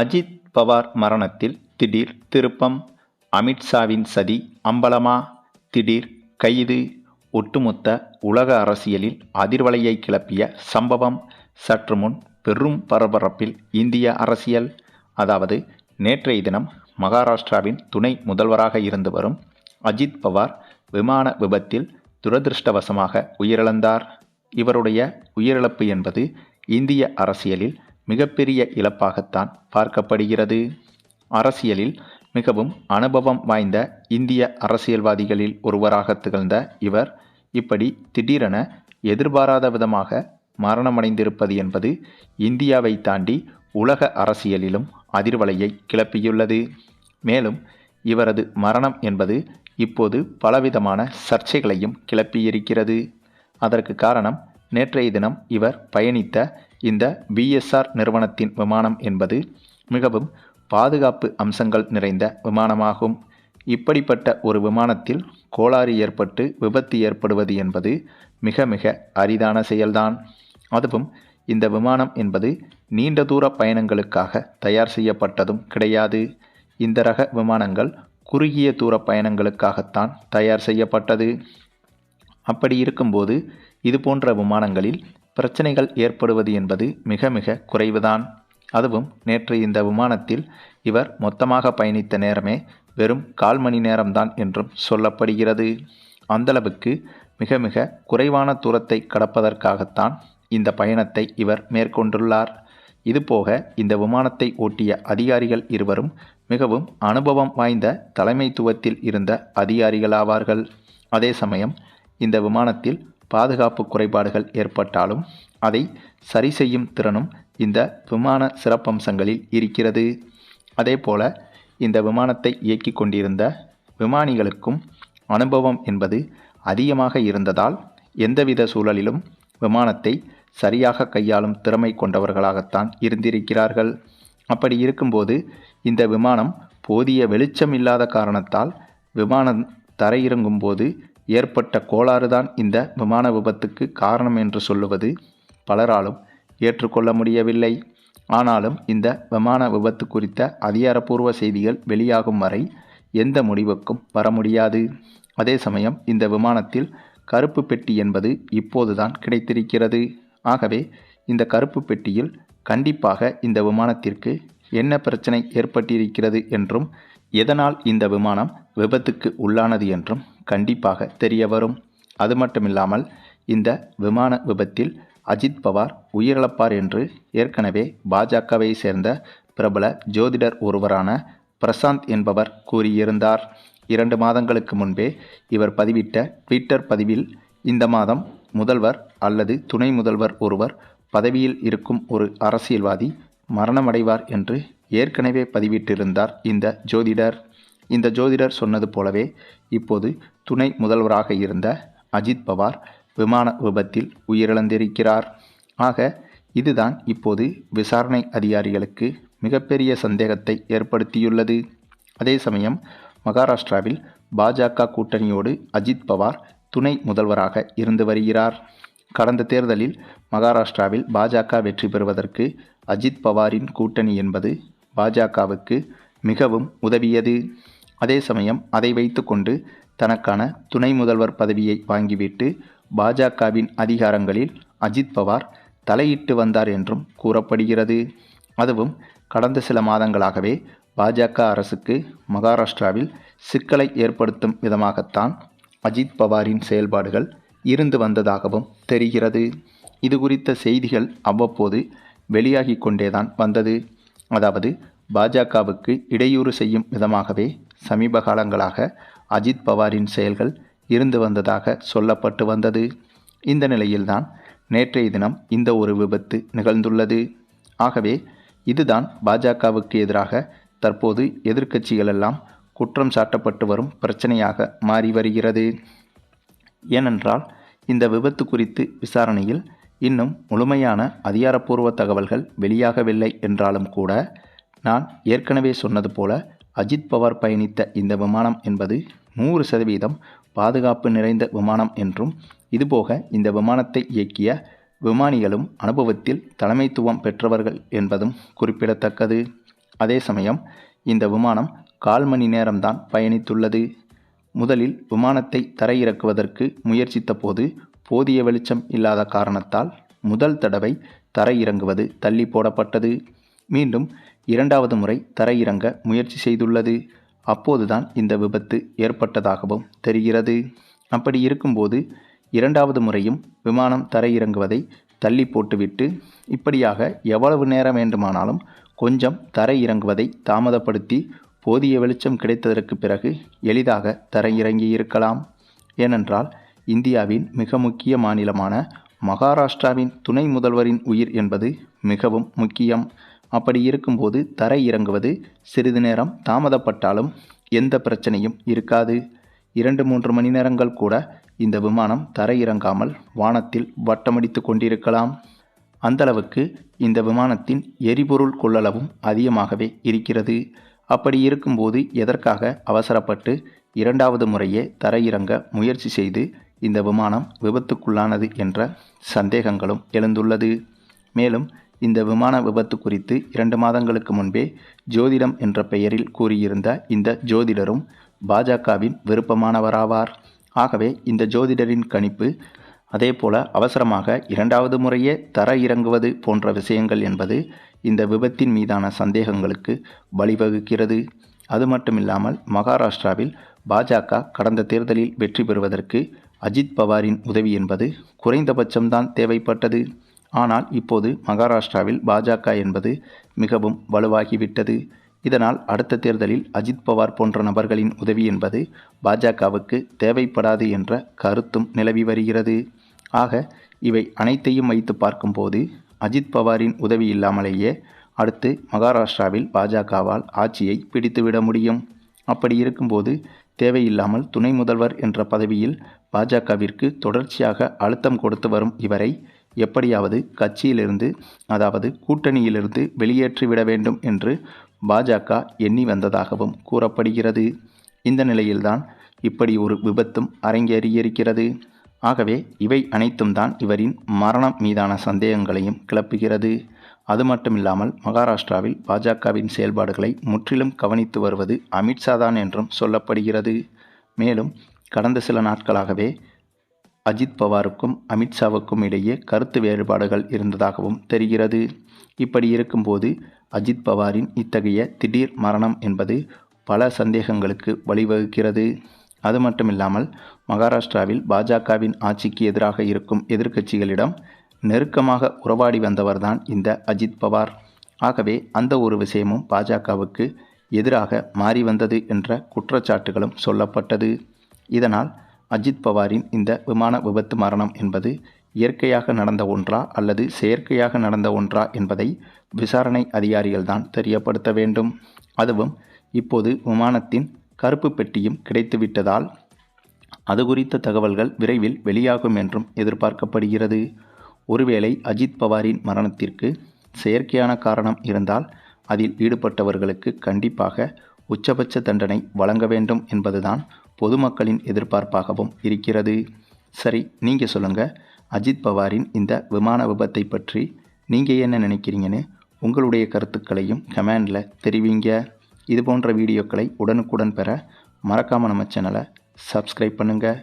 அஜித் பவார் மரணத்தில் திடீர் திருப்பம் அமித்ஷாவின் சதி அம்பலமா? திடீர் கைது. ஒட்டுமொத்த உலக அரசியலில் அதிர்வலையை கிளப்பிய சம்பவம் சற்று முன் பெரும் பரபரப்பில் இந்திய அரசியல். அதாவது நேற்றைய தினம் மகாராஷ்டிராவின் துணை முதல்வராக இருந்து வரும் அஜித் பவார் விமான விபத்தில் துரதிருஷ்டவசமாக உயிரிழந்தார். இவருடைய உயிரிழப்பு என்பது இந்திய அரசியலில் மிகப்பெரிய இழப்பாகத்தான் பார்க்கப்படுகிறது. அரசியலில் மிகவும் அனுபவம் வாய்ந்த இந்திய அரசியல்வாதிகளில் ஒருவராக திகழ்ந்த இவர் இப்படி திடீரென எதிர்பாராத விதமாக மரணமடைந்திருப்பது என்பது இந்தியாவை தாண்டி உலக அரசியலிலும் அதிர்வலையை கிளப்பியுள்ளது. மேலும் இவரது மரணம் என்பது இப்போது பலவிதமான சர்ச்சைகளையும் கிளப்பியிருக்கிறது. அதற்கு காரணம் நேற்றைய தினம் இவர் பயணித்த இந்த பிஎஸ்ஆர் நிறுவனத்தின் விமானம் என்பது மிகவும் பாதுகாப்பு அம்சங்கள் நிறைந்த விமானமாகும். இப்படிப்பட்ட ஒரு விமானத்தில் கோளாறு ஏற்பட்டு விபத்து ஏற்படுவது என்பது மிக மிக அரிதான செயல்தான். அதுவும் இந்த விமானம் என்பது நீண்ட தூர பயணங்களுக்காக தயார் செய்யப்பட்டதும் கிடையாது. இந்த ரக விமானங்கள் குறுகிய தூர பயணங்களுக்காகத்தான் தயார் செய்யப்பட்டது. அப்படி இருக்கும்போது இது போன்ற விமானங்களில் பிரச்சனைகள் ஏற்படுவது என்பது மிக மிக குறைவுதான். அதுவும் நேற்று இந்த விமானத்தில் இவர் மொத்தமாக பயணித்த நேரமே வெறும் கால் மணி நேரம்தான் என்றும் சொல்லப்படுகிறது. அந்தளவுக்கு மிக மிக குறைவான தூரத்தை கடப்பதற்காகத்தான் இந்த பயணத்தை இவர் மேற்கொண்டுள்ளார். இதுபோக இந்த விமானத்தை ஓட்டிய அதிகாரிகள் இருவரும் மிகவும் அனுபவம் வாய்ந்த தலைமைத்துவத்தில் இருந்த அதிகாரிகளாவார்கள். அதே சமயம் இந்த விமானத்தில் பாதுகாப்பு குறைபாடுகள் ஏற்பட்டாலும் அதை சரி செய்யும் திறனும் இந்த விமான சிறப்பம்சங்களில் இருக்கிறது. அதேபோல இந்த விமானத்தை இயக்கிக் கொண்டிருந்த விமானிகளுக்கும் அனுபவம் என்பது அதிகமாக இருந்ததால் எந்தவித சூழலிலும் விமானத்தை சரியாக கையாளும் திறமை கொண்டவர்களாகத்தான் இருந்திருக்கிறார்கள். அப்படி இருக்கும்போது இந்த விமானம் போதிய வெளிச்சம் இல்லாத காரணத்தால் விமானம் தரையிறங்கும்போது ஏற்பட்ட கோளாறுதான் இந்த விமான விபத்துக்கு காரணம் என்று சொல்லுவது பலராலும் ஏற்றுக்கொள்ள முடியவில்லை. ஆனாலும் இந்த விமான விபத்து குறித்த அதிகாரப்பூர்வ செய்திகள் வெளியாகும் வரை எந்த முடிவுக்கும் வர முடியாது. அதே சமயம் இந்த விமானத்தில் கருப்பு பெட்டி என்பது இப்போதுதான் கிடைத்திருக்கிறது. ஆகவே இந்த கருப்பு பெட்டியில் கண்டிப்பாக இந்த விமானத்திற்கு என்ன பிரச்சனை ஏற்பட்டிருக்கிறது என்றும் எதனால் இந்த விமானம் விபத்துக்கு உள்ளானது என்றும் கண்டிப்பாக தெரிய வரும். அது மட்டுமில்லாமல் இந்த விமான விபத்தில் அஜித் பவார் உயிரிழப்பார் என்று ஏற்கனவே பாஜகவை சேர்ந்த பிரபல ஜோதிடர் ஒருவரான பிரசாந்த் என்பவர் கூறியிருந்தார். இரண்டு மாதங்களுக்கு முன்பே இவர் பதிவிட்ட ட்விட்டர் பதிவில் இந்த மாதம் முதல்வர் அல்லது துணை முதல்வர் ஒருவர் பதவியில் இருக்கும் ஒரு அரசியல்வாதி மரணமடைவார் என்று ஏற்கனவே பதிவிட்டிருந்தார் இந்த ஜோதிடர். இந்த ஜோதிடர் சொன்னது போலவே இப்போது துணை முதல்வராக இருந்த அஜித் பவார் விமான விபத்தில் உயிரிழந்திருக்கிறார். ஆக இதுதான் இப்போது விசாரணை அதிகாரிகளுக்கு மிகப்பெரிய சந்தேகத்தை ஏற்படுத்தியுள்ளது. அதே சமயம் மகாராஷ்டிராவில் பாஜக கூட்டணியோடு அஜித் பவார் துணை முதல்வராக இருந்து வருகிறார். கடந்த தேர்தலில் மகாராஷ்டிராவில் பாஜக வெற்றி பெறுவதற்கு அஜித் பவாரின் கூட்டணி என்பது பாஜகவுக்கு மிகவும் உதவியது. அதே சமயம் அதை வைத்துக்கொண்டு தனக்கான துணை முதல்வர் பதவியை வாங்கிவிட்டு பாஜகவின் அதிகாரங்களில் அஜித் பவார் தலையிட்டு வந்தார் என்றும் கூறப்படுகிறது. அதுவும் கடந்த சில மாதங்களாகவே பாஜக அரசுக்கு மகாராஷ்டிராவில் சிக்கலை ஏற்படுத்தும் விதமாகத்தான் அஜித் பவாரின் செயல்பாடுகள் இருந்து வந்ததாகவும் தெரிகிறது. இது குறித்த செய்திகள் அவ்வப்போது வெளியாகி கொண்டேதான் வந்தது. அதாவது பாஜகவுக்கு இடையூறு செய்யும் விதமாகவே சமீப காலங்களாக அஜித் பவாரின் செயல்கள் இருந்து வந்ததாக சொல்லப்பட்டு வந்தது. இந்த நிலையில்தான் நேற்றைய தினம் இந்த ஒரு விபத்து நிகழ்ந்துள்ளது. ஆகவே இதுதான் பாஜகவுக்கு எதிராக தற்போது எதிர்க்கட்சிகளெல்லாம் குற்றம் சாட்டப்பட்டு வரும் பிரச்சனையாக மாறி வருகிறது. ஏனென்றால் இந்த விபத்து குறித்து விசாரணையில் இன்னும் முழுமையான அதிகாரப்பூர்வ தகவல்கள் வெளியாகவில்லை என்றாலும் கூட நான் ஏற்கனவே சொன்னது போல அஜித் பவார் பயணித்த இந்த விமானம் என்பது நூறு சதவீதம் பாதுகாப்பு நிறைந்த விமானம் என்றும் இதுபோக இந்த விமானத்தை இயக்கிய விமானிகளும் அனுபவத்தில் தலைமைத்துவம் பெற்றவர்கள் என்பதும் குறிப்பிடத்தக்கது. அதே சமயம் இந்த விமானம் கால் மணி நேரம்தான் பயணித்துள்ளது. முதலில் விமானத்தை தரையிறக்குவதற்கு முயற்சித்த போது போதிய வெளிச்சம் இல்லாத காரணத்தால் முதல் தடவை தரையிறங்குவது தள்ளி போடப்பட்டது. மீண்டும் இரண்டாவது முறை தரையிறங்க முயற்சி செய்துள்ளது. அப்போதுதான் இந்த விபத்து ஏற்பட்டதாகவும் தெரிகிறது. அப்படி இருக்கும்போது இரண்டாவது முறையும் விமானம் தரையிறங்குவதை தள்ளி போட்டுவிட்டு இப்படியாக எவ்வளவு நேரம் வேண்டுமானாலும் கொஞ்சம் தரையிறங்குவதை தாமதப்படுத்தி போதிய வெளிச்சம் கிடைத்ததற்கு பிறகு எளிதாக தரையிறங்கி இருக்கலாம் ஏனென்றால் இந்தியாவின் மிக முக்கிய மாநிலமான மகாராஷ்டிராவின் துணை முதல்வரின் உயிர் என்பது மிகவும் முக்கியம். அப்படி இருக்கும்போது தரை இறங்குவது சிறிது நேரம் தாமதப்பட்டாலும் எந்த பிரச்சனையும் இருக்காது. இரண்டு மூன்று மணி நேரங்கள் கூட இந்த விமானம் தரையிறங்காமல் வானத்தில் வட்டமடித்து கொண்டிருக்கலாம். அந்தளவுக்கு இந்த விமானத்தின் எரிபொருள் கொள்ளளவும் அதிகமாகவே இருக்கிறது. அப்படி இருக்கும்போது எதற்காக அவசரப்பட்டு இரண்டாவது முறையே தரையிறங்க முயற்சி செய்து இந்த விமானம் விபத்துக்குள்ளானது என்ற சந்தேகங்களும் எழுந்துள்ளது. மேலும் இந்த விமான விபத்து குறித்து இரண்டு மாதங்களுக்கு முன்பே ஜோதிடம் என்ற பெயரில் கூறியிருந்த இந்த ஜோதிடரும் பாஜகவின் விருப்பமானவராவார். ஆகவே இந்த ஜோதிடரின் கணிப்பு அதேபோல அவசரமாக இரண்டாவது முறையே தர இறங்குவது போன்ற விஷயங்கள் என்பது இந்த விபத்தின் மீதான சந்தேகங்களுக்கு வழிவகுக்கிறது. அது மட்டுமில்லாமல் மகாராஷ்டிராவில் பாஜக கடந்த தேர்தலில் வெற்றி பெறுவதற்கு அஜித் பவாரின் உதவி என்பது குறைந்தபட்சம்தான் தேவைப்பட்டது. ஆனால் இப்போது மகாராஷ்டிராவில் பாஜக என்பது மிகவும் வலுவாகிவிட்டது. இதனால் அடுத்த தேர்தலில் அஜித் பவார் போன்ற நபர்களின் உதவி என்பது பாஜகவுக்கு தேவைப்படாது என்ற கருத்தும் நிலவி வருகிறது. ஆக இவை அனைத்தையும் வைத்து பார்க்கும்போது அஜித் பவாரின் உதவி இல்லாமலேயே அடுத்து மகாராஷ்டிராவில் பாஜகவால் ஆட்சியை பிடித்துவிட முடியும். அப்படி இருக்கும்போது தேவையில்லாமல் துணை முதல்வர் என்ற பதவியில் பாஜகவிற்கு தொடர்ச்சியாக அழுத்தம் கொடுத்து வரும் இவரை எப்படியாவது கட்சியிலிருந்து அதாவது கூட்டணியிலிருந்து வெளியேற்றிவிட வேண்டும் என்று பாஜக எண்ணி வந்ததாகவும் கூறப்படுகிறது. இந்த நிலையில்தான் இப்படி ஒரு விபத்தும் அரங்கேறியிருக்கிறது. ஆகவே இவை அனைத்தும் தான் இவரின் மரணம் மீதான சந்தேகங்களையும் கிளப்புகிறது. அது மட்டுமில்லாமல் மகாராஷ்டிராவில் பாஜகவின் செயல்பாடுகளை முற்றிலும் கவனித்து வருவது அமித்ஷா தான் என்றும் சொல்லப்படுகிறது. மேலும் கடந்த சில நாட்களாகவே அஜித் பவாருக்கும் அமித்ஷாவுக்கும் இடையே கருத்து வேறுபாடுகள் இருந்ததாகவும் தெரிகிறது. இப்படி இருக்கும்போது அஜித் பவாரின் இத்தகைய திடீர் மரணம் என்பது பல சந்தேகங்களுக்கு வழிவகுக்கிறது. அது மட்டுமில்லாமல் மகாராஷ்டிராவில் பாஜகவின் ஆட்சிக்கு எதிராக இருக்கும் எதிர்க்கட்சிகளிடம் நெருக்கமாக உறவாடி வந்தவர்தான் இந்த அஜித் பவார். ஆகவே அந்த ஒரு விஷயமும் பாஜகவுக்கு எதிராக மாறி வந்தது என்ற குற்றச்சாட்டுகளும் சொல்லப்பட்டது. இதனால் அஜித் பவாரின் இந்த விமான விபத்து மரணம் என்பது இயற்கையாக நடந்த ஒன்றா அல்லது செயற்கையாக நடந்த ஒன்றா என்பதை விசாரணை அதிகாரிகள்தான் தெரியப்படுத்த வேண்டும். அதுவும் இப்போது விமானத்தின் கருப்பு பெட்டியும் கிடைத்துவிட்டதால் அது குறித்த தகவல்கள் விரைவில் வெளியாகும் என்றும் எதிர்பார்க்கப்படுகிறது. ஒருவேளை அஜித் பவாரின் மரணத்திற்கு செயற்கையான காரணம் இருந்தால் அதில் ஈடுபட்டவர்களுக்கு கண்டிப்பாக உச்சபட்ச தண்டனை வழங்க வேண்டும் என்பதுதான் பொதுமக்களின் எதிர்பார்ப்பாகவும் இருக்கிறது. சரி நீங்கள் சொல்லுங்கள் அஜித் பவாரின் இந்த விமான விபத்தை பற்றி நீங்கள் என்ன நினைக்கிறீங்கன்னு உங்களுடைய கருத்துக்களையும் கமெண்டில் தெரிவிங்க. இது போன்ற வீடியோக்களை உடனுக்குடன் பெற மறக்காமல் நம்ம சேனலை சப்ஸ்கிரைப் பண்ணுங்கள்